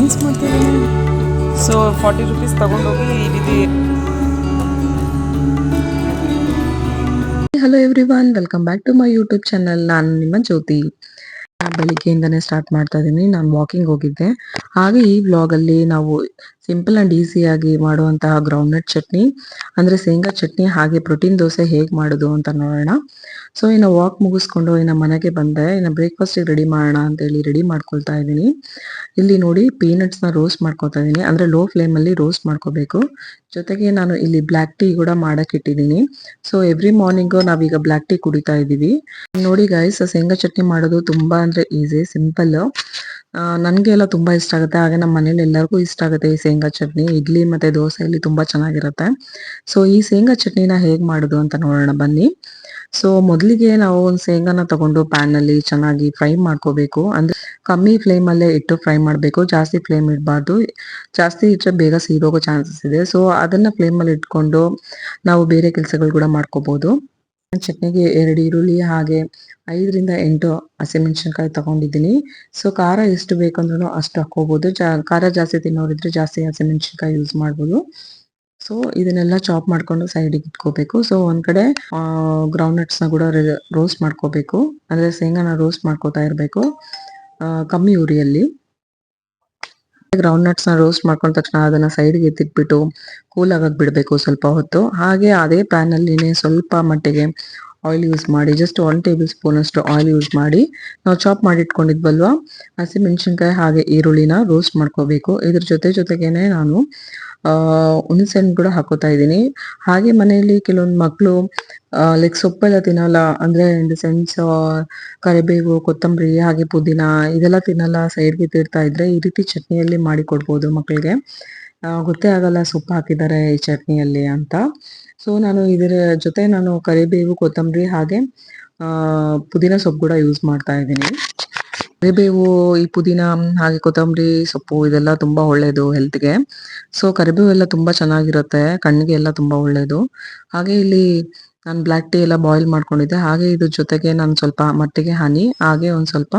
Dance ಮಾಡ್ತಿದ್ದೀನಿ so forty rupees ತಗೊಂಡೋಗಿ ಈ ರೀತಿ hello everyone welcome back to my YouTube channel ನಾನು ನಿಮ್ಮ ಜ್ಯೋತಿ. ಬೆಳಿಗ್ಗೆಯಿಂದನೇ ಸ್ಟಾರ್ಟ್ ಮಾಡ್ತಾ ಇದ್ದೀನಿ ನಾನು ವಾಕಿಂಗ್ ಹೋಗಿದ್ದೆ. ಹಾಗೆ ಈ ವ್ಲಾಗಲ್ಲಿ ನಾವು ಸಿಂಪಲ್ ಅಂಡ್ ಈಸಿಯಾಗಿ ಮಾಡುವಂತಹ ಗ್ರೌಂಡ್ ನಟ್ ಚಟ್ನಿ. ಅಂದ್ರೆ ಶೇಂಗಾ ಚಟ್ನಿ ಹಾಗೆ ಪ್ರೋಟೀನ್ ದೋಸೆ ಹೇಗೆ ಮಾಡೋದು ಅಂತ ನೋಡೋಣ. ಸೊ ಇನ್ನು ವಾಕ್ ಮುಗಿಸ್ಕೊಂಡು ಇನ್ನು ಮನೆಗೆ ಬಂದೆ. ಇನ್ನು ಬ್ರೇಕ್ಫಾಸ್ಟ್ ರೆಡಿ ಮಾಡೋಣ ಅಂತ ಹೇಳಿ ರೆಡಿ ಮಾಡ್ಕೊಳ್ತಾ ಇದ್ದೀನಿ. ಇಲ್ಲಿ ನೋಡಿ ಪೀನಟ್ಸ್ನ ರೋಸ್ಟ್ ಮಾಡ್ಕೊತಾ ಇದ್ದೀನಿ. ಅಂದ್ರೆ ಲೋ ಫ್ಲೇಮ್ ಅಲ್ಲಿ ರೋಸ್ಟ್ ಮಾಡ್ಕೋಬೇಕು. ಜೊತೆಗೆ ನಾನು ಇಲ್ಲಿ ಬ್ಲಾಕ್ ಟೀ ಕೂಡ ಮಾಡಕ್ಕೆ ಇಟ್ಟಿದ್ದೀನಿ. ಸೊ ಎವ್ರಿ ಮಾರ್ನಿಂಗ್ ನಾವೀಗ ಬ್ಲಾಕ್ ಟೀ ಕುಡಿತಾ ಇದೀವಿ ನೋಡಿ ಗೈಸ್ ಶೇಂಗಾ ಚಟ್ನಿ ಮಾಡೋದು ತುಂಬಾ ಅಂದ್ರೆ ಈಸಿ ಸಿಂಪಲ್ ನನ್ಗೆ ಎಲ್ಲ ತುಂಬಾ ಇಷ್ಟ ಆಗುತ್ತೆ. ಹಾಗೆ ನಮ್ಮ ಮನೇಲಿ ಎಲ್ಲರಿಗೂ ಇಷ್ಟ ಆಗುತ್ತೆ ಈ ಶೇಂಗಾ ಚಟ್ನಿ. ಇಡ್ಲಿ ಮತ್ತೆ ದೋಸೆಯಲ್ಲಿ ತುಂಬಾ ಚೆನ್ನಾಗಿರುತ್ತೆ. ಸೊ ಈ ಶೇಂಗಾ ಚಟ್ನಿನ ಹೇಗ್ ಮಾಡೋದು ಅಂತ ನೋಡೋಣ. ಬನ್ನಿ. ಸೊ ಮೊದಲಿಗೆ ನಾವು ಒಂದು ಶೇಂಗಾನ ತಗೊಂಡು ಪ್ಯಾನ್ ಅಲ್ಲಿ ಚೆನ್ನಾಗಿ ಫ್ರೈ ಮಾಡ್ಕೋಬೇಕು. ಅಂದ್ರೆ ಕಮ್ಮಿ ಫ್ಲೇಮ್ ಅಲ್ಲೇ ಇಟ್ಟು ಫ್ರೈ ಮಾಡಬೇಕು. ಜಾಸ್ತಿ ಫ್ಲೇಮ್ ಇಡಬಾರ್ದು. ಜಾಸ್ತಿ ಇಟ್ಟರೆ ಬೇಗ ಸೀದೋಗೋ ಚಾನ್ಸಸ್ ಇದೆ. ಸೊ ಅದನ್ನ ಫ್ಲೇಮ್ ಅಲ್ಲಿ ಇಟ್ಕೊಂಡು ನಾವು ಬೇರೆ ಕೆಲಸಗಳು ಕೂಡ ಮಾಡ್ಕೋಬಹುದು ಚಟ್ನಿಗೆ ಎರಡು ಈರುಳ್ಳಿ ಹಾಗೆ ಐದರಿಂದ ಎಂಟು ಹಸಿಮೆಣಸಿನ್ಕಾಯಿ ತಗೊಂಡಿದ್ದೀನಿ. ಸೊ ಖಾರ ಎಷ್ಟು ಬೇಕಂದ್ರೂ ಅಷ್ಟು ಹಾಕೋಬಹುದು ಜಾ, ಖಾರ ಜಾಸ್ತಿ ತಿನ್ನೋರಿದ್ರೆ ಜಾಸ್ತಿ ಹಸಿಮೆಣಸಿನ್ಕಾಯಿ ಯೂಸ್ ಮಾಡ್ಬೋದು. ಸೊ ಇದನ್ನೆಲ್ಲ ಚಾಪ್ ಮಾಡ್ಕೊಂಡು ಸೈಡಿಗೆ ಇಟ್ಕೋಬೇಕು. ಸೊ ಒಂದ್ ಕಡೆ ಗ್ರೌಂಡ್ನ ಕೂಡ ರೋಸ್ಟ್ ಮಾಡ್ಕೋಬೇಕು. ಅಂದ್ರೆ ಶೇಂಗಾನ ರೋಸ್ಟ್ ಮಾಡ್ಕೋತಾ ಇರಬೇಕು. ಕಮ್ಮಿ ಉರಿಯಲ್ಲಿ. ಗ್ರೌಂಡ್ ನಟ್ಸ್ನ ರೋಸ್ಟ್ ಮಾಡ್ಕೊಂಡ ತಕ್ಷಣ ಅದನ್ನ ಸೈಡ್ಗೆ ಎತ್ತಿಟ್ಬಿಟ್ಟು ಕೂಲ್ ಆಗಕ್ ಬಿಡಬೇಕು ಸ್ವಲ್ಪ ಹೊತ್ತು. ಹಾಗೆ ಅದೇ ಪ್ಯಾನ್ ಅಲ್ಲಿನೇ ಸ್ವಲ್ಪ ಮಟ್ಟಿಗೆ ಆಯಿಲ್ ಯೂಸ್ ಮಾಡಿ ಜಸ್ಟ್ ಒನ್ ಟೇಬಲ್ ಸ್ಪೂನ್ ಅಷ್ಟು ಆಯಿಲ್ ಯೂಸ್ ಮಾಡಿ ನಾವು ಚಾಪ್ ಮಾಡಿ ಇಟ್ಕೊಂಡಿದ್ವಲ್ವಾ? ಹಸಿಮೆಣಸಿನ್ಕಾಯಿ ಹಾಗೆ ಈರುಳ್ಳಿನ ರೋಸ್ಟ್ ಮಾಡ್ಕೋಬೇಕು. ಇದ್ರ ಜೊತೆ ಜೊತೆಗೇನೆ ನಾನು ಹುಣಸೆಹಣ್ಣು ಕೂಡ ಹಾಕೋತಾ ಇದ್ದೀನಿ. ಹಾಗೆ ಮನೆಯಲ್ಲಿ ಕೆಲವೊಂದು ಮಕ್ಕಳು ಲೈಕ್ ಸೊಪ್ಪೆಲ್ಲ ತಿನ್ನಲ್ಲ, ಅಂದ್ರೆ ಇನ್ ದ ಸೆನ್ಸ್ ಕರಿಬೇವು, ಕೊತ್ತಂಬರಿ, ಹಾಗೆ ಪುದೀನ ಇದೆಲ್ಲ ತಿನ್ನಲ್ಲ, ಸೈಡ್ಗೆ ತಿರ್ತಾ ಇದ್ರೆ ಈ ರೀತಿ ಚಟ್ನಿಯಲ್ಲಿ ಮಾಡಿ ಕೊಡ್ಬೋದು ಮಕ್ಕಳಿಗೆ ಗೊತ್ತೇ ಆಗಲ್ಲ ಸೊಪ್ಪು ಹಾಕಿದ್ದಾರೆ ಈ ಚಟ್ನಿಯಲ್ಲಿ ಅಂತ. ಸೊ ನಾನು ಇದರ ಜೊತೆ ನಾನು ಕರಿಬೇವು, ಕೊತ್ತಂಬರಿ ಹಾಗೆ ಪುದೀನ ಸೊಪ್ಪು ಕೂಡ ಯೂಸ್ ಮಾಡ್ತಾ ಇದ್ದೀನಿ. ಕರಿಬೇವು ಈ ಪುದೀನ, ಹಾಗೆ ಕೊತ್ತಂಬರಿ, ಸೊಪ್ಪು, ಇದೆಲ್ಲ ತುಂಬಾ ಒಳ್ಳೇದು ಹೆಲ್ತ್ಗೆ ಸೊ ಕರಿಬೇವು ಎಲ್ಲ ತುಂಬಾ ಚೆನ್ನಾಗಿರುತ್ತೆ, ಕಣ್ಣಿಗೆ ಎಲ್ಲ ತುಂಬಾ ಒಳ್ಳೇದು. ಹಾಗೆ ಇಲ್ಲಿ ನಾನು ಬ್ಲ್ಯಾಕ್ ಟೀ ಎಲ್ಲ ಬಾಯ್ಲ್ ಮಾಡ್ಕೊಂಡಿದ್ದೆ. ಹಾಗೆ ಇದ್ರ ಜೊತೆಗೆ ನಾನು ಸ್ವಲ್ಪ ಮಟ್ಟಿಗೆ ಹನಿ ಹಾಗೆ ಒಂದು ಸ್ವಲ್ಪ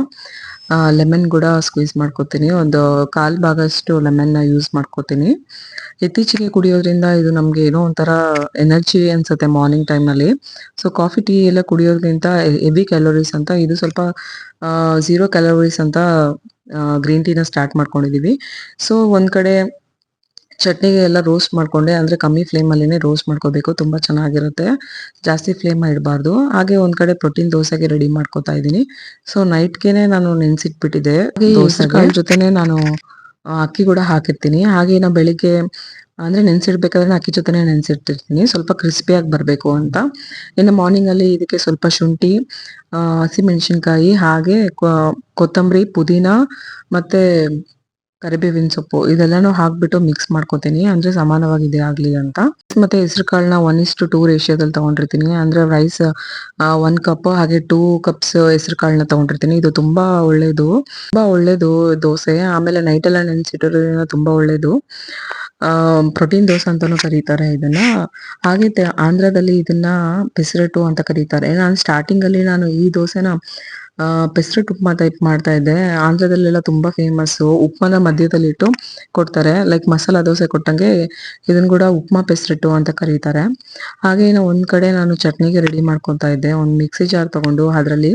ಲೆಮನ್ ಕೂಡ ಸ್ಕ್ವೀಸ್ ಮಾಡ್ಕೊತೀನಿ. ಒಂದು ಕಾಲು ಭಾಗಷ್ಟು ಲೆಮನ್ನ ಯೂಸ್ ಮಾಡ್ಕೋತೀನಿ. ಇತ್ತೀಚೆಗೆ ಕುಡಿಯೋದ್ರಿಂದ ಇದು ನಮಗೆ ಏನೋ ಒಂಥರ ಎನರ್ಜಿ ಅನ್ಸುತ್ತೆ ಮಾರ್ನಿಂಗ್ ಟೈಮಲ್ಲಿ ಸೊ ಕಾಫಿ ಟೀ ಎಲ್ಲ ಕುಡಿಯೋದ್ರಿಂದ ಹೆವಿ ಕ್ಯಾಲೋರೀಸ್ ಅಂತ, ಇದು ಸ್ವಲ್ಪ ಝೀರೋ ಕ್ಯಾಲೋರೀಸ್ ಅಂತ ಗ್ರೀನ್ ಟೀನ ಸ್ಟಾರ್ಟ್ ಮಾಡ್ಕೊಂಡಿದ್ದೀವಿ ಸೊ ಒಂದು ಕಡೆ ಚಟ್ನಿಗೆ ಎಲ್ಲ ರೋಸ್ಟ್ ಮಾಡ್ಕೊಂಡೆ. ಅಂದ್ರೆ ಕಮ್ಮಿ ಫ್ಲೇಮ್ ಅಲ್ಲಿನೇ ರೋಸ್ಟ್ ಮಾಡ್ಕೋಬೇಕು. ತುಂಬಾ ಚೆನ್ನಾಗಿರುತ್ತೆ. ಜಾಸ್ತಿ ಫ್ಲೇಮ್ ಇಡಬಾರ್ದು. ಹಾಗೆ ಒಂದ್ ಕಡೆ ಪ್ರೋಟೀನ್ ದೋಸೆಗೆ ರೆಡಿ ಮಾಡ್ಕೋತಾ ಇದ್ದೀನಿ. ಸೊ ನೈಟ್ಗೆನೆ ನಾನು ನೆನೆಸಿಟ್ಬಿಟ್ಟಿದ್ದೆ. ದೋಸೆ ಜೊತೆನೆ ನಾನು ಅಕ್ಕಿ ಕೂಡ ಹಾಕಿರ್ತೀನಿ. ಹಾಗೆ ನಾ ಬೆಳಿಗ್ಗೆ ಅಂದ್ರೆ ನೆನ್ಸಿಡ್ಬೇಕಾದ್ರೆ ಅಕ್ಕಿ ಜೊತೆನೆ ನೆನ್ಸಿಟ್ಟಿರ್ತೀನಿ. ಸ್ವಲ್ಪ ಕ್ರಿಸ್ಪಿಯಾಗಿ ಬರಬೇಕು ಅಂತ. ಇನ್ನು ಮಾರ್ನಿಂಗ್ ಅಲ್ಲಿ ಇದಕ್ಕೆ ಸ್ವಲ್ಪ ಶುಂಠಿ ಹಸಿಮೆಣಸಿನ್ಕಾಯಿ ಹಾಗೆ ಕೊತ್ತಂಬರಿ ಪುದೀನ ಮತ್ತೆ ಕರಿಬೇವಿನ ಸೊಪ್ಪು ಇದೆಲ್ಲಾನು ಹಾಕ್ಬಿಟ್ಟು ಮಿಕ್ಸ್ ಮಾಡ್ಕೋತೀನಿ. ಅಂದ್ರೆ ಸಮಾನವಾಗಿದೆ ಆಗ್ಲಿ ಅಂತ. ಮತ್ತೆ ಹೆಸರು ಕಾಳನ್ನ ಒನ್ ಇಷ್ಟು ಟೂ ರೇಷಿಯೋದಲ್ಲಿ ತಗೊಂಡಿರ್ತೀನಿ. ಅಂದ್ರೆ ರೈಸ್ ಒನ್ ಕಪ್ ಹಾಗೆ ಟೂ ಕಪ್ಸ್ ಹೆಸರು ಕಾಳನ್ನ ತಗೊಂಡಿರ್ತೀನಿ. ಇದು ತುಂಬಾ ಒಳ್ಳೇದು. ತುಂಬಾ ಒಳ್ಳೇದು ದೋಸೆ. ಆಮೇಲೆ ನೈಟ್ ಎಲ್ಲ ನೆನ್ಸಿಟ್ಟಿರೋದ್ರಿಂದ ತುಂಬಾ ಒಳ್ಳೇದು. ಪ್ರೋಟೀನ್ ದೋಸೆ ಅಂತಾನು ಕರೀತಾರೆ ಇದನ್ನ. ಹಾಗೆ ಆಂಧ್ರದಲ್ಲಿ ಇದನ್ನ ಪೆಸರಟ್ಟು ಅಂತ ಕರೀತಾರೆ. ನಾನು ಸ್ಟಾರ್ಟಿಂಗ್ ಅಲ್ಲಿ ನಾನು ಈ ದೋಸೆನ ಪೆಸರಟ್ ಉಪ್ಮಾ ಟೈಪ್ ಮಾಡ್ತಾ ಇದ್ದೆ. ಆಂಧ್ರದಲ್ಲೆಲ್ಲ ತುಂಬಾ ಫೇಮಸ್ ಉಪ್ಮಾನ ಮಧ್ಯದಲ್ಲಿ ಇಟ್ಟು ಕೊಡ್ತಾರೆ. ಲೈಕ್ ಮಸಾಲಾ ದೋಸೆ ಕೊಟ್ಟಂಗೆ ಇದನ್ನ ಕೂಡ ಉಪ್ಮಾ ಪೆಸರಟ್ಟು ಅಂತ ಕರೀತಾರೆ. ಹಾಗೆ ಒಂದ್ ಕಡೆ ನಾನು ಚಟ್ನಿಗೆ ರೆಡಿ ಮಾಡ್ಕೊತಾ ಇದ್ದೆ. ಒಂದ್ ಮಿಕ್ಸಿ ಜಾರ್ ತಗೊಂಡು ಅದ್ರಲ್ಲಿ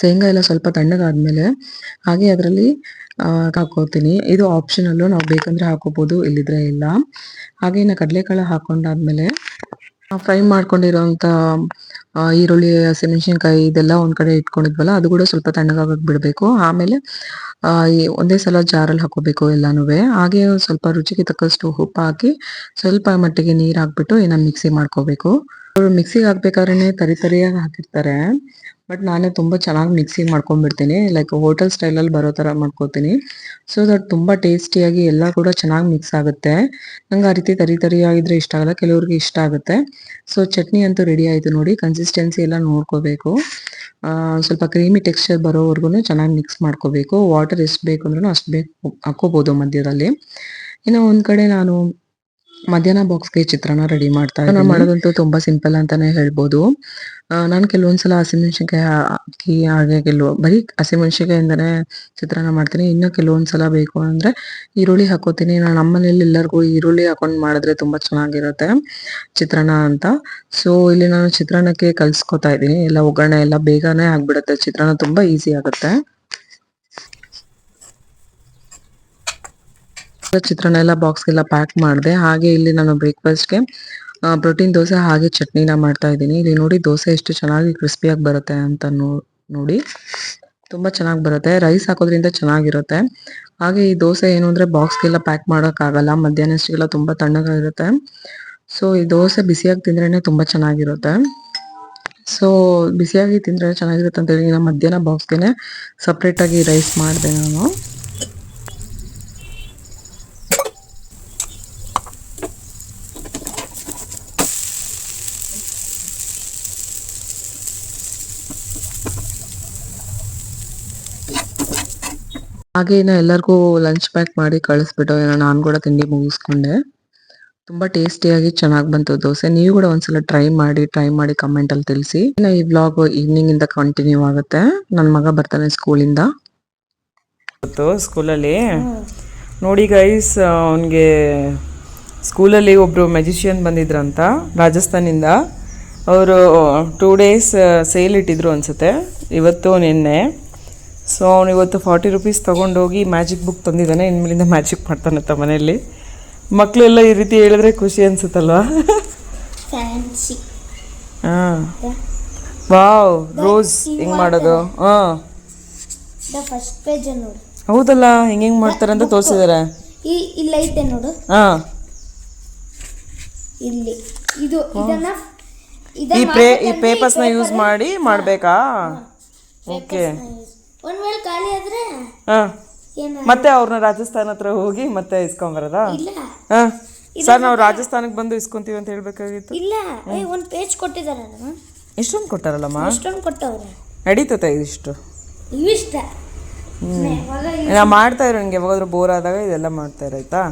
ಶೇಂಗಾ ಎಲ್ಲ ಸ್ವಲ್ಪ ತಣ್ಣಗಾದ್ಮೇಲೆ ಹಾಗೆ ಅದರಲ್ಲಿ ಹಾಕೋತೀನಿ. ಇದು ಆಪ್ಷನಲ್ಲು ನಾವು ಬೇಕಂದ್ರೆ ಹಾಕೋಬೋದು, ಇಲ್ಲಿದ್ರೆ ಇಲ್ಲ. ಹಾಗೆ ಇನ್ನು ಕಡಲೆಕಾಳು ಹಾಕೊಂಡಾದ್ಮೇಲೆ ಫ್ರೈ ಮಾಡ್ಕೊಂಡಿರೋಂಥ ಈರುಳ್ಳಿ, ಹಸಿಮೆಣಸಿನ್ಕಾಯಿ ಇದೆಲ್ಲ ಒಂದು ಕಡೆ ಇಟ್ಕೊಂಡಿದ್ವಲ್ಲ, ಅದು ಕೂಡ ಸ್ವಲ್ಪ ತಣ್ಣಗಾಗಕ್ಕೆ ಬಿಡಬೇಕು. ಆಮೇಲೆ ಒಂದೇ ಸಲ ಜಾರಲ್ಲಿ ಹಾಕೋಬೇಕು ಎಲ್ಲನೂ. ಹಾಗೆ ಸ್ವಲ್ಪ ರುಚಿಗೆ ತಕ್ಕಷ್ಟು ಉಪ್ಪು ಹಾಕಿ ಸ್ವಲ್ಪ ಮಟ್ಟಿಗೆ ನೀರು ಹಾಕ್ಬಿಟ್ಟು ಏನ ಮಿಕ್ಸಿ ಮಾಡ್ಕೋಬೇಕು. ಮಿಕ್ಸಿಗೆ ಹಾಕ್ಬೇಕಾದ್ರೆ ತರಿ ತರಿಯಾಗಿ ಹಾಕಿರ್ತಾರೆ. ಬಟ್ ನಾನೇ ತುಂಬ ಚೆನ್ನಾಗಿ ಮಿಕ್ಸಿ ಮಾಡ್ಕೊಂಡ್ಬಿಡ್ತೀನಿ. ಲೈಕ್ ಹೋಟೆಲ್ ಸ್ಟೈಲಲ್ಲಿ ಬರೋ ಥರ ಮಾಡ್ಕೋತೀನಿ. ಸೊ ದಟ್ ತುಂಬ ಟೇಸ್ಟಿಯಾಗಿ ಎಲ್ಲ ಕೂಡ ಚೆನ್ನಾಗಿ ಮಿಕ್ಸ್ ಆಗುತ್ತೆ. ನಂಗೆ ಆ ರೀತಿ ತರಿ ತರಿ ಆಗಿದ್ರೆ ಇಷ್ಟ ಆಗಲ್ಲ. ಕೆಲವ್ರಿಗೆ ಇಷ್ಟ ಆಗುತ್ತೆ. ಸೊ ಚಟ್ನಿ ಅಂತೂ ರೆಡಿ ಆಯಿತು ನೋಡಿ. ಕನ್ಸಿಸ್ಟೆನ್ಸಿ ಎಲ್ಲ ನೋಡ್ಕೋಬೇಕು. ಸ್ವಲ್ಪ ಕ್ರೀಮಿ ಟೆಕ್ಸ್ಚರ್ ಬರೋವರೆಗೂ ಚೆನ್ನಾಗಿ ಮಿಕ್ಸ್ ಮಾಡ್ಕೋಬೇಕು. ವಾಟರ್ ಎಷ್ಟು ಬೇಕು ಅಂದ್ರೂ ಅಷ್ಟು ಬೇಕು ಹಾಕ್ಕೋಬೋದು ಮಧ್ಯದಲ್ಲಿ. ಇನ್ನು ಒಂದು ಕಡೆ ನಾನು ಮಧ್ಯಾಹ್ನ ಬಾಕ್ಸ್ಗೆ ಚಿತ್ರಾನ್ನ ರೆಡಿ ಮಾಡ್ತಾ ಇದ್ದೀನಿ. ಮಾಡೋದಂತೂ ತುಂಬಾ ಸಿಂಪಲ್ ಅಂತಾನೆ ಹೇಳ್ಬೋದು. ನಾನು ಕೆಲವೊಂದ್ಸಲ ಹಸಿಮೆಣಸಿನ್ಕಾಯಿ ಹಾಕಿ ಹಾಗೆ ಕೆಲವು ಬರೀ ಹಸಿಮೆಣಸಿನ್ಕಾಯಿಂದನೇ ಚಿತ್ರಾನ್ನ ಮಾಡ್ತೀನಿ. ಇನ್ನು ಕೆಲವೊಂದ್ಸಲ ಬೇಕು ಅಂದ್ರೆ ಈರುಳ್ಳಿ ಹಾಕೋತೀನಿ. ನಾನು ನಮ್ಮನೇಲಿ ಎಲ್ಲರಿಗೂ ಈರುಳ್ಳಿ ಹಾಕೊಂಡು ಮಾಡಿದ್ರೆ ತುಂಬಾ ಚೆನ್ನಾಗಿರುತ್ತೆ ಚಿತ್ರಾನ್ನ ಅಂತ. ಸೊ ಇಲ್ಲಿ ನಾನು ಚಿತ್ರಾನ್ನಕ್ಕೆ ಕಲ್ಸ್ಕೊತಾ ಇದ್ದೀನಿ. ಎಲ್ಲ ಒಗ್ಗರಣೆ ಎಲ್ಲ ಬೇಗನೆ ಆಗ್ಬಿಡುತ್ತೆ. ಚಿತ್ರಾನ್ನ ತುಂಬಾ ಈಸಿ ಆಗುತ್ತೆ. ಚಿತ್ರಾನ್ನ ಎಲ್ಲ ಬಾಕ್ಸ್ಗೆಲ್ಲ ಪ್ಯಾಕ್ ಮಾಡಿದೆ. ಹಾಗೆ ಇಲ್ಲಿ ನಾನು ಬ್ರೇಕ್ಫಾಸ್ಟ್ಗೆ ಪ್ರೋಟೀನ್ ದೋಸೆ ಹಾಗೆ ಚಟ್ನಿನ ಮಾಡ್ತಾ ಇದ್ದೀನಿ. ಇಲ್ಲಿ ನೋಡಿ ದೋಸೆ ಎಷ್ಟು ಚೆನ್ನಾಗಿ ಕ್ರಿಸ್ಪಿಯಾಗಿ ಬರುತ್ತೆ ಅಂತ ನೋಡಿ. ತುಂಬ ಚೆನ್ನಾಗಿ ಬರುತ್ತೆ. ರೈಸ್ ಹಾಕೋದ್ರಿಂದ ಚೆನ್ನಾಗಿರುತ್ತೆ. ಹಾಗೆ ಈ ದೋಸೆ ಏನು ಅಂದರೆ ಬಾಕ್ಸ್ಗೆಲ್ಲ ಪ್ಯಾಕ್ ಮಾಡೋಕ್ಕಾಗಲ್ಲ. ಮಧ್ಯಾಹ್ನಷ್ಟಿಗೆಲ್ಲ ತುಂಬ ತಣ್ಣಗಾಗಿರುತ್ತೆ. ಸೊ ಈ ದೋಸೆ ಬಿಸಿಯಾಗಿ ತಿಂದ್ರೇನೆ ತುಂಬ ಚೆನ್ನಾಗಿರುತ್ತೆ. ಸೊ ಬಿಸಿಯಾಗಿ ತಿಂದ್ರೆ ಚೆನ್ನಾಗಿರುತ್ತೆ ಅಂತ ಹೇಳಿ ನಾನು ಮಧ್ಯಾಹ್ನ ಬಾಕ್ಸ್ಗೆ ಸಪ್ರೇಟಾಗಿ ರೈಸ್ ಮಾಡಿದೆ ನಾನು. ಹಾಗೆ ಇನ್ನು ಎಲ್ಲರಿಗೂ ಲಂಚ್ ಪ್ಯಾಕ್ ಮಾಡಿ ಕಳಿಸ್ಬಿಟ್ಟು, ಏನೋ ನಾನು ಕೂಡ ತಿಂಡಿ ಮುಗಿಸ್ಕೊಂಡೆ. ತುಂಬಾ ಟೇಸ್ಟಿಯಾಗಿ ಚೆನ್ನಾಗಿ ಬಂತು ದೋಸೆ. ನೀವು ಕೂಡ ಒಂದ್ಸಲ ಟ್ರೈ ಮಾಡಿ ಟ್ರೈ ಮಾಡಿ ಕಮೆಂಟ್ ಅಲ್ಲಿ ತಿಳಿಸಿ. ಇನ್ನು ಈ ಬ್ಲಾಗ್ ಈವ್ನಿಂಗ್ ಇಂದ ಕಂಟಿನ್ಯೂ ಆಗುತ್ತೆ. ನನ್ನ ಮಗ ಬರ್ತಾನೆ ಸ್ಕೂಲಿಂದ ಇವತ್ತು ಸ್ಕೂಲಲ್ಲಿ ನೋಡಿ ಗೈಸ್ ಅವನಿಗೆ ಸ್ಕೂಲಲ್ಲಿ ಒಬ್ಬರು ಮೆಜಿಷಿಯನ್ ಬಂದಿದ್ರಂತ, ರಾಜಸ್ಥಾನಿಂದ. ಅವರು ಟೂ ಡೇಸ್ ಸೇಲ್ ಇಟ್ಟಿದ್ರು ಅನಿಸುತ್ತೆ. ಇವತ್ತು ನಿನ್ನೆ. ಸೊ ಅವನು ಇವತ್ತು ಫಾರ್ಟಿ ರುಪೀಸ್ ತೊಗೊಂಡೋಗಿ ಮ್ಯಾಜಿಕ್ ಬುಕ್ ತಂದಿದ್ದಾನೆ. ಇನ್ಮೇಲಿಂದ ಮ್ಯಾಜಿಕ್ ಮಾಡ್ತಾನಂತ ಮನೆಯಲ್ಲಿ. ಮಕ್ಕಳೆಲ್ಲ ಈ ರೀತಿ ಹೇಳಿದ್ರೆ ಖುಷಿ ಅನಿಸುತ್ತಲ್ವಾ? ಹಾಂ. ವಾವ್ ರೋಸ್ ಹೆಂಗೆ ಮಾಡೋದು? ಹಾಂ. ಹೌದಲ್ಲ ಹೆಂಗೆ ಹೆಂಗೆ ಮಾಡ್ತಾರೆ ಅಂತ ತೋರಿಸಿದ್ದಾರೆ ಈ ಇಲ್ಲ ಐತೆ ನೋಡು. ಹಾಂ. ಇಲ್ಲಿ. ಇದು ಇದನ್ನ ಈ ಪ್ರೇ ಈ ಪೇಪರ್ಸ್ನ ಯೂಸ್ ಮಾಡಿ ಮಾಡಬೇಕಾ? ಓಕೆ ಒಂದ್ ವೇಳೆ ಖಾಲಿ ಆದ್ರೆ ಹಾಂ. ಏನ? ಮತ್ತೆ ಅವ್ರನ್ನ ರಾಜಸ್ಥಾನ ಹತ್ರ ಹೋಗಿ ಮತ್ತೆ ಇಸ್ಕೊಂಬರೋದಾ? ಇಲ್ಲ. ಹಾಂ. ಸರ್ ನಾವು ರಾಜಸ್ಥಾನಕ್ಕೆ ಬಂದು ಇಸ್ಕೊಂತೀವಿ ಅಂತ ಹೇಳ್ಬೇಕಾಗಿತ್ತು. ಇಲ್ಲ. ಏ ಒಂದ್ ಪೇಜ್ ಎಷ್ಟೊಂದು ಕೊಟ್ಟಾರಲ್ಲಮ್ಮ? ಅಷ್ಟೊಂದು ಕೊಟ್ಟವ್ರೆ. ನಡೀತತೆ ಇದಿಷ್ಟು. ಇವಿಷ್ಟ. ನಾ ಮಾಡ್ತಾ ಇರೋ ನನಗೆ ಯಾವಾಗಾದ್ರೂ ಬೋರ್ ಆದಾಗ ಇದೆಲ್ಲ ಮಾಡ್ತಾ ಇರೋ ಆಯ್ತಾ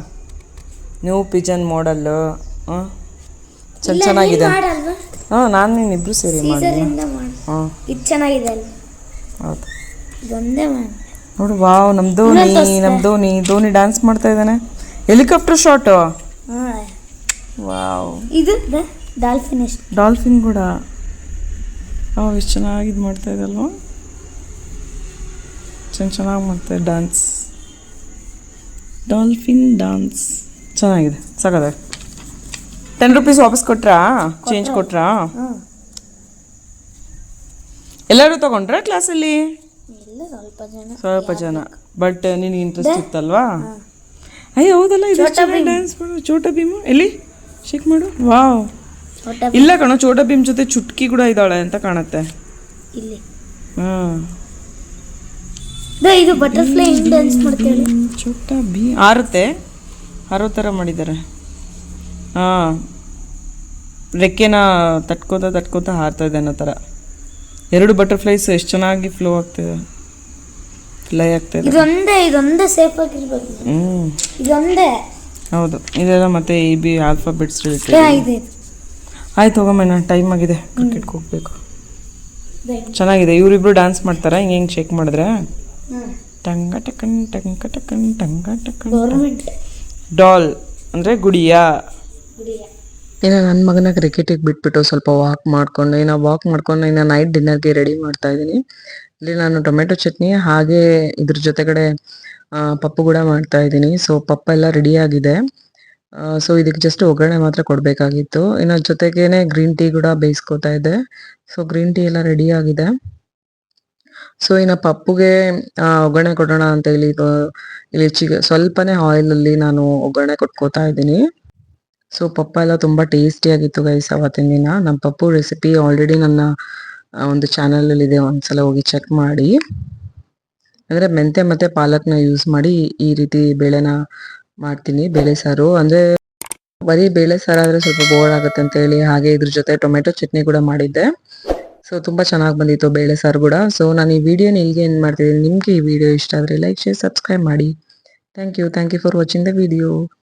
ನ್ಯೂ ಪಿಜನ್ ಮಾಡಲ್ಲು ಹಾಂ ಚೆನ್ನ ಚೆನ್ನಾಗಿದೆ. ಮಾಡಲ್ವಾ? ಹಾಂ ನಾನು ನೀನು ಇಬ್ರು ಸೇರಿ ಮಾಡಿ. ಹಾಂ. ಇದು ಚೆನ್ನಾಗಿದೆ ಹೌದು. ಇದೊಂದೇ ನೋಡು ವಾವ್ ನಮ್ ಧೋನಿ ನಮ್ ಧೋನಿ ಧೋನಿ ಡ್ಯಾನ್ಸ್ ಮಾಡ್ತಾ ಇದ್ದಾನೆ. Helicopter shot wow. ಇದು ಡಾಲ್ಫಿನ್ ಎಷ್ಟು? ಡಾಲ್ಫಿನ್ ಕೂಡ. ಅವ್ ಎಷ್ಟು ಚೆನ್ನಾಗಿ ಇದು ಮಾಡ್ತಾ ಇದಲ್ವ ಚೆನ್ನ ಚೆನ್ನಾಗಿ ಮಾಡ್ತಾರೆ ಡ್ಯಾನ್ಸ್ ಡಾಲ್ಫಿನ್ ಡ್ಯಾನ್ಸ್ ಚೆನ್ನಾಗಿದೆ ಸಾಕದ. ಟೆನ್ ರುಪೀಸ್ ವಾಪಸ್ ಕೊಟ್ರಾ? ಚೇಂಜ್ ಕೊಟ್ರಾ? ಎಲ್ಲರೂ ತಗೊಂಡ್ರಾ ಕ್ಲಾಸಲ್ಲಿ ಇಲ್ಲ ಸ್ವಲ್ಪ ಜನ. ಸ್ವಲ್ಪ ಜನ. ಬಟ್ ನಿನಗೆ ಇಂಟ್ರೆಸ್ಟ್ ಇತ್ತಲ್ವಾ? ಅಯ್ಯ ಹೌದಲ್ಲ ಇದು ಡ್ಯಾನ್ಸ್ ಮಾಡು. ಚೋಟ ಭೀಮು? ಎಲ್ಲಿ? ಶೇಕ್ ಮಾಡು. ವಾವ್ ಇಲ್ಲ ಕಣೋ ಚೋಟ ಭೀಮ್ ಜೊತೆ ಚುಟ್ಕಿ ಕೂಡ ಇದ್ದಾಳೆ ಅಂತ ಕಾಣುತ್ತೆ. ಇಲ್ಲಿ. ಹಾಂ. ಇದು ಬಟರ್ಫ್ಲೈ ಹೆಂಗ್ ಡ್ಯಾನ್ಸ್ ಮಾಡ್ತೀವಿ ಚೋಟ ಭೀ ಆರುತ್ತೆ. ಹಾರೋ ಥರ ಮಾಡಿದ್ದಾರೆ. ಹಾಂ. ರೆಕ್ಕೆನ ತಟ್ಕೋತ ತಟ್ಕೋತ ಹಾರ್ತಾ ಇದೆ ಅನ್ನೋ ಥರ. ಎರಡು ಬಟರ್ಫ್ಲೈಸ್ ಎಷ್ಟು ಚೆನ್ನಾಗಿ ಫ್ಲೋ ಆಗ್ತಿದೆ. ಫ್ಲೈ ಆಗ್ತಾ ಇದೆ. ಇದೊಂದೇ ಇದೊಂದೇ ಸೇಫ್ ಆಗಿರ್ಬೇಕು ಹ್ಞೂ ಇದೊಂದೇ. ಹೌದು. ಇದೆಲ್ಲ ಮತ್ತೆ ಎ ಬಿ ಆಲ್ಫಾಬೆಟ್ಸ್ ರಿಲೇಟೆಡ್ ಇದು. ಆಯ್ತು ಹೋಗಮ್ಮ ಟೈಮ್ ಆಗಿದೆ. ಕ್ರಿಕೆಟ್ಗೆ ಹೋಗ್ಬೇಕು. ಚೆನ್ನಾಗಿದೆ. ಇವರಿಬ್ರು ಡ್ಯಾನ್ಸ್ ಮಾಡ್ತಾರಾ? ಹಿಂಗೆ ಹಿಂಗೆ ಚೆಕ್ ಮಾಡಿದ್ರೆ. ಟಂಗ ಟಕನ್ ಟಂಗ ಟಕನ್ ಟಂಗ ಟಕನ್ ಗೌರ್ಮೆಂಟ್ ಡಾಲ್ ಅಂದರೆ ಗುಡಿಯಾ? ಗುಡಿಯ. ಇನ್ನು ನನ್ನ ಮಗನ ಕ್ರಿಕೆಟಿಗೆ ಬಿಟ್ಬಿಟ್ಟು ಸ್ವಲ್ಪ ವಾಕ್ ಮಾಡ್ಕೊಂಡು ಇನ್ನು ವಾಕ್ ಮಾಡ್ಕೊಂಡು ಇನ್ನು ನೈಟ್ ಡಿನ್ನರ್ಗೆ ರೆಡಿ ಮಾಡ್ತಾ ಇದ್ದೀನಿ. ಇಲ್ಲಿ ನಾನು ಟೊಮೆಟೊ ಚಟ್ನಿ ಹಾಗೆ ಇದ್ರ ಜೊತೆಗಡೆ ಪಪ್ಪು ಕೂಡ ಮಾಡ್ತಾ ಇದ್ದೀನಿ. ಸೊ ಪಪ್ಪ ಎಲ್ಲ ರೆಡಿ ಆಗಿದೆ. ಸೊ ಇದಕ್ಕೆ ಜಸ್ಟ್ ಒಗ್ಗರಣೆ ಮಾತ್ರ ಕೊಡಬೇಕಾಗಿತ್ತು. ಇನ್ನು ಜೊತೆಗೇನೆ ಗ್ರೀನ್ ಟೀ ಕೂಡ ಬೇಯಿಸ್ಕೊತಾ ಇದ್ದೆ. ಸೊ ಗ್ರೀನ್ ಟೀ ಎಲ್ಲ ರೆಡಿ ಆಗಿದೆ. ಸೊ ಇನ್ನು ಪಪ್ಪುಗೆ ಒಗ್ಗರಣೆ ಕೊಡೋಣ ಅಂತ ಹೇಳಿ ಇದು ಇಲ್ಲಿ ಚಿ ಸ್ವಲ್ಪನೇ ಆಯಿಲ್ ಅಲ್ಲಿ ನಾನು ಒಗ್ಗರಣೆ ಕೊಟ್ಕೋತಾ ಇದ್ದೀನಿ. ಸೊ ಪಪ್ಪ ಎಲ್ಲ ತುಂಬಾ ಟೇಸ್ಟಿ ಆಗಿತ್ತು ಗೈಸ್ ಅವತ್ತಿನ ದಿನ. ನಮ್ಮ ಪಪ್ಪು ರೆಸಿಪಿ ಆಲ್ರೆಡಿ ನನ್ನ ಒಂದು ಚಾನಲ್ ಅಲ್ಲಿ ಇದೆ. ಒಂದ್ಸಲ ಹೋಗಿ ಚೆಕ್ ಮಾಡಿ. ಅಂದ್ರೆ ಮೆಂತೆ ಮತ್ತೆ ಪಾಲಕ್ನ ಯೂಸ್ ಮಾಡಿ ಈ ರೀತಿ ಬೇಳೆನ ಮಾಡ್ತೀನಿ. ಬೇಳೆ ಸಾರು. ಅಂದ್ರೆ ಬರೀ ಬೇಳೆ ಸಾರು ಆದರೆ ಸ್ವಲ್ಪ ಬೋರ್ ಆಗುತ್ತೆ ಅಂತ ಹೇಳಿ. ಹಾಗೆ ಇದ್ರ ಜೊತೆ ಟೊಮೆಟೊ ಚಟ್ನಿ ಕೂಡ ಮಾಡಿದ್ದೆ. ಸೊ ತುಂಬಾ ಚೆನ್ನಾಗಿ ಬಂದಿತ್ತು ಬೇಳೆ ಸಾರು ಕೂಡ. ಸೊ ನಾನು ಈ ವಿಡಿಯೋನ ಇಲ್ಲಿಗೆ ಏನು ಮಾಡ್ತಿದ್ದೀನಿ. ನಿಮಗೆ ಈ ವಿಡಿಯೋ ಇಷ್ಟ ಆದ್ರೆ ಲೈಕ್ ಶೇರ್ ಸಬ್ಸ್ಕ್ರೈಬ್ ಮಾಡಿ. Thank you thank you for watching the video